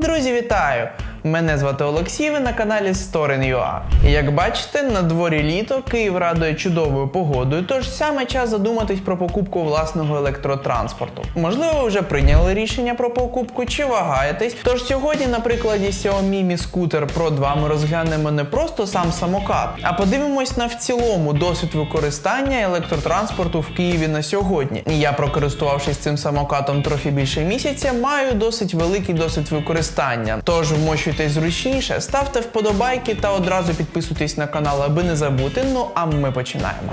Друзі, вітаю! Мене звати Олексій, ви на каналі Storin.ua. І як бачите, на дворі літо Київ радує чудовою погодою, тож саме час задуматись про покупку власного електротранспорту. Можливо, ви вже прийняли рішення про покупку чи вагаєтесь. Тож сьогодні, на прикладі Xiaomi Mi Scooter Pro 2 ми розглянемо не просто сам самокат, а подивимось на в цілому досвід використання електротранспорту в Києві на сьогодні. Я, прокористувавшись цим самокатом трохи більше місяця, маю досить великий досвід використання. Тож вмощуйтесь зручніше, ставте вподобайки та одразу підписуйтесь на канал, аби не забути. Ну а ми починаємо.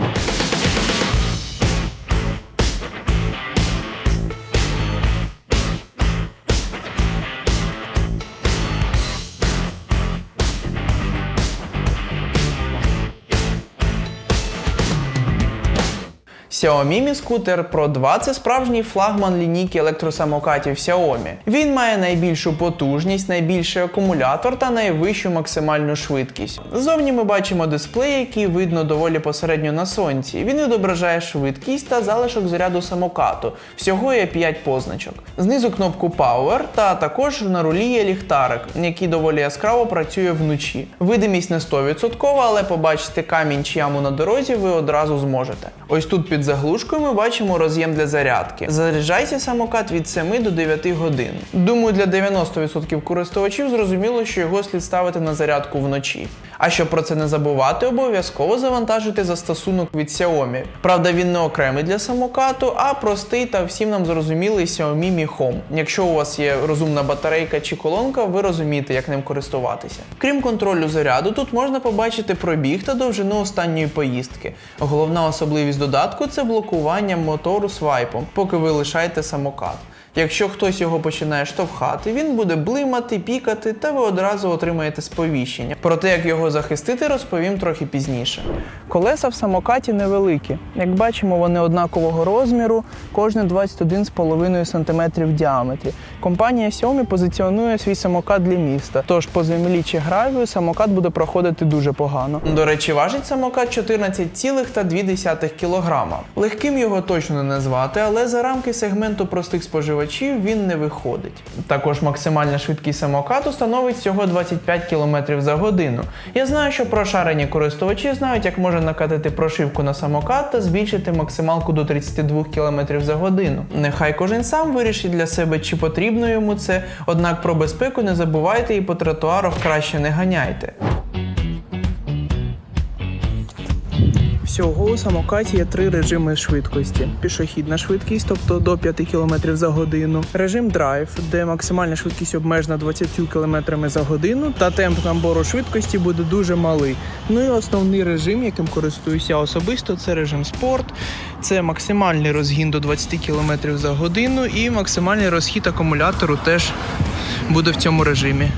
Xiaomi Mi Scooter Pro 2 це справжній флагман лінійки електросамокатів Xiaomi. Він має найбільшу потужність, найбільший акумулятор та найвищу максимальну швидкість. Зовні ми бачимо дисплей, який видно доволі посередньо на сонці. Він відображає швидкість та залишок заряду самокату. Всього є 5 позначок. Знизу кнопку Power та також на рулі є ліхтарик, який доволі яскраво працює вночі. Видимість не 100%, але побачити камінь чи яму на дорозі ви одразу зможете. Ось тут під заглушкою ми бачимо роз'єм для зарядки. Заряджається самокат від 7 до 9 годин. Думаю, для 90% користувачів зрозуміло, що його слід ставити на зарядку вночі. А щоб про це не забувати, обов'язково завантажуйте застосунок від Xiaomi. Правда, він не окремий для самокату, а простий та всім нам зрозумілий Xiaomi Mi Home. Якщо у вас є розумна батарейка чи колонка, ви розумієте, як ним користуватися. Крім контролю заряду, тут можна побачити пробіг та довжину останньої поїздки. Головна особливість додатку це блокування мотору свайпом, поки ви лишаєте самокат. Якщо хтось його починає штовхати, він буде блимати, пікати, та ви одразу отримаєте сповіщення. Про те, як його захистити, розповім трохи пізніше. Колеса в самокаті невеликі. Як бачимо, вони однакового розміру, кожне 21,5 см в діаметрі. Компанія Xiaomi позиціонує свій самокат для міста, тож по землі чи гравію самокат буде проходити дуже погано. До речі, важить самокат 14,2 кг. Легким його точно не назвати, але за рамки сегменту простих споживачів він не виходить. Також максимальна швидкість самокату становить всього 25 км за годину. Я знаю, що прошарені користувачі знають, як можна накатати прошивку на самокат та збільшити максималку до 32 км за годину. Нехай кожен сам вирішить для себе, чи потрібно йому це, однак про безпеку не забувайте і по тротуарах краще не ганяйте. Всього у самокаті є три режими швидкості: пішохідна швидкість, тобто до 5 км за годину, режим драйв, де максимальна швидкість обмежена 20 км за годину, та темп набору швидкості буде дуже малий. Ну і основний режим, яким користуюся особисто, це режим спорт. Це максимальний розгін до 20 км за годину, і максимальний розхід акумулятору теж буде в цьому режимі.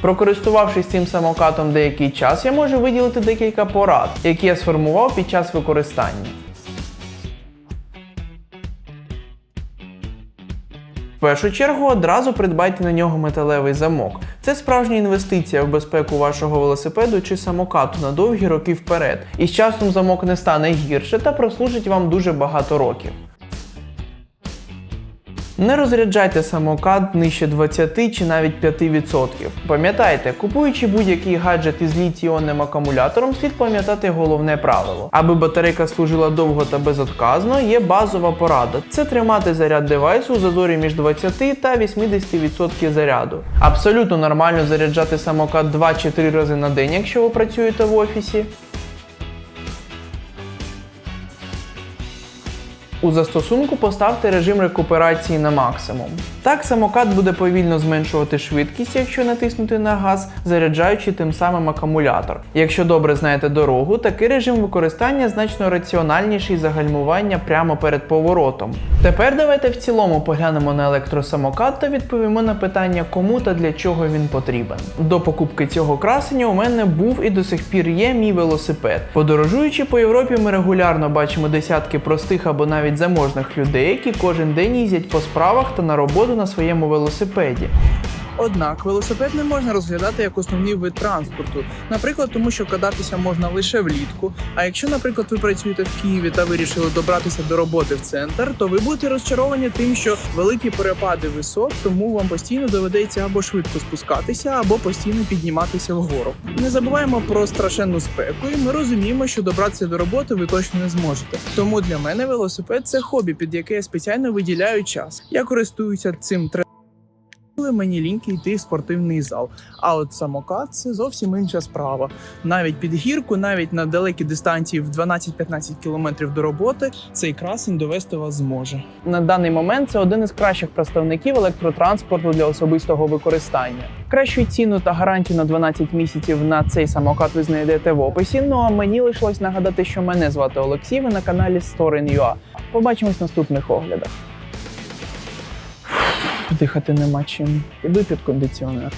Прокористувавшись цим самокатом деякий час, я можу виділити декілька порад, які я сформував під час використання. В першу чергу одразу придбайте на нього металевий замок. Це справжня інвестиція в безпеку вашого велосипеду чи самокату на довгі роки вперед. І з часом замок не стане гірше та прослужить вам дуже багато років. Не розряджайте самокат нижче 20 чи навіть 5%. Пам'ятайте, купуючи будь-який гаджет із літій-іонним акумулятором, слід пам'ятати головне правило. Аби батарейка служила довго та безотказно, є базова порада. Це тримати заряд девайсу у зазорі між 20 та 80% заряду. Абсолютно нормально заряджати самокат 2 чи 3 рази на день, якщо ви працюєте в офісі. У застосунку поставте режим рекуперації на максимум. Так самокат буде повільно зменшувати швидкість, якщо натиснути на газ, заряджаючи тим самим акумулятор. Якщо добре знаєте дорогу, такий режим використання значно раціональніший за гальмування прямо перед поворотом. Тепер давайте в цілому поглянемо на електросамокат та відповімо на питання, кому та для чого він потрібен. До покупки цього красення у мене був і до сих пір є мій велосипед. Подорожуючи по Європі, ми регулярно бачимо десятки простих або навіть заможних людей, які кожен день їздять по справах та на роботу на своєму велосипеді. Однак велосипед не можна розглядати як основний вид транспорту, наприклад, тому що кататися можна лише влітку. А якщо, наприклад, ви працюєте в Києві та вирішили добратися до роботи в центр, то ви будете розчаровані тим, що великі перепади висот, тому вам постійно доведеться або швидко спускатися, або постійно підніматися вгору. Не забуваємо про страшенну спеку, і ми розуміємо, що добратися до роботи ви точно не зможете. Тому для мене велосипед це хобі, під яке я спеціально виділяю час. Я користуюся цим коли мені ліньки йти в спортивний зал. А от самокат це зовсім інша справа. Навіть під гірку, навіть на далекі дистанції в 12-15 кілометрів до роботи, цей красень довести вас зможе. На даний момент це один із кращих представників електротранспорту для особистого використання. Кращу ціну та гарантію на 12 місяців на цей самокат ви знайдете в описі. Ну а мені лишилось нагадати, що мене звати Олексій. Ви на каналі Story.ua. Побачимось в наступних оглядах. Дихати нема чим. Іду під кондиціонер.